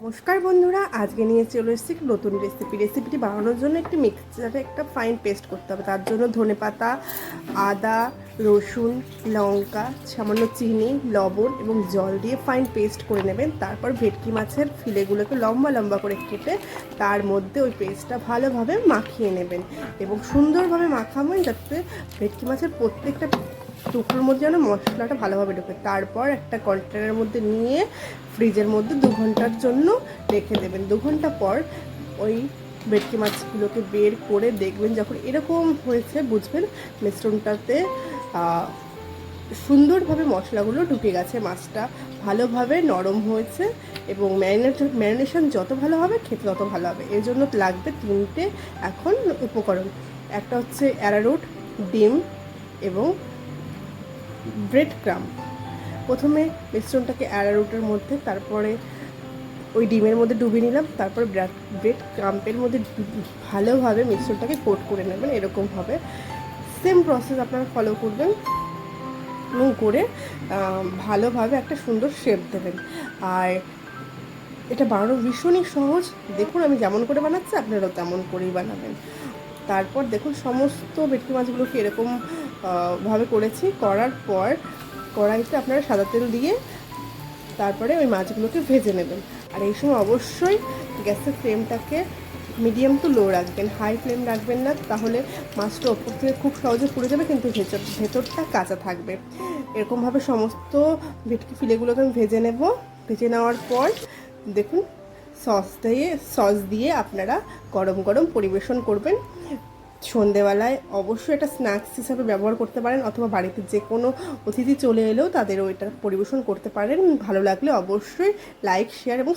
নমস্কার বন্ধুরা, আজকে নিয়ে চলে এসেছি নতুন রেসিপি রেসিপিটি বানানোর জন্য একটি মিক্সচারে একটা ফাইন পেস্ট করতে হবে। তার জন্য ধনেপাতা আদা, রসুন, লঙ্কা, সামান্য চিনি, লবণ এবং জল দিয়ে ফাইন পেস্ট করে নেবেন। তারপর ভেটকি মাছের ফিলেগুলোকে লম্বা লম্বা করে কেটে তার মধ্যে ওই পেস্টটা ভালোভাবে মাখিয়ে নেবেন এবং সুন্দরভাবে মাখাবেন যাতে ভেটকি মাছের প্রত্যেকটা টুকরোর মধ্যে যেন মশলাটা ভালোভাবে ঢোকে। তারপর একটা কন্টেনারের মধ্যে নিয়ে ফ্রিজের মধ্যে দু ঘণ্টার জন্য রেখে দেবেন। দু ঘণ্টা পর ওই ভেটকি মাছগুলোকে বের করে দেখবেন যখন এরকম হয়েছে, বুঝবেন মিশ্রণটাতে সুন্দরভাবে মশলাগুলো ঢুকে গেছে। মাছটা ভালোভাবে নরম হয়েছে এবং ম্যারিনেট, ম্যারিনেশন যত ভালো হবে, খেতে তত ভালো হবে। এর জন্য লাগবে তিনটে এখন উপকরণ। একটা হচ্ছে অ্যারারুট, ডিম এবং ব্রেড ক্রাম প্রথমে মিশ্রণটাকে অ্যারারুটের মধ্যে, তারপরে ওই ডিমের মধ্যে ডুবিয়ে নিলাম, তারপর ব্রেড ক্রাম্পের মধ্যে ভালোভাবে মিশ্রণটাকে কোট করে নেবেন, এরকম হবে। সেম প্রসেস আপনারা ফলো করবেন এবং করে ভালোভাবে একটা সুন্দর শেপ দেবেন। আর এটা বানানো ভীষণই সহজ। দেখুন আমি যেমন করে বানাচ্ছি, আপনারাও তেমন করেই বানাবেন। তারপর দেখুন, সমস্ত ভেটকি মাছগুলোকে এরকম ভাবে করেছি। করার পর কড়াইতে আপনারা সাদা তেল দিয়ে তারপরে ওই মাছগুলোকে ভেজে নেবেন। আর এই সময় অবশ্যই গ্যাসের ফ্লেমটাকে মিডিয়াম টু লো রাখবেন, হাই ফ্লেম রাখবেন না, তাহলে মাছটা ওপর থেকে খুব সহজে পুড়ে যাবে, কিন্তু ভেতর, ভেতরটা কাঁচা থাকবে। এরকমভাবে সমস্ত ভেটকি ফিলেগুলোকে আমি ভেজে নেব। ভেজে নেওয়ার পর দেখুন সস দিয়ে সস দিয়ে আপনারা গরম গরম পরিবেশন করবেন। সন্ধেবেলায় অবশ্যই এটা স্ন্যাক্স হিসাবে ব্যবহার করতে পারেন অথবা বাড়িতে যে কোনো অতিথি চলে এলেও তাদেরও এটা পরিবেশন করতে পারেন। ভালো লাগলে অবশ্যই লাইক শেয়ার এবং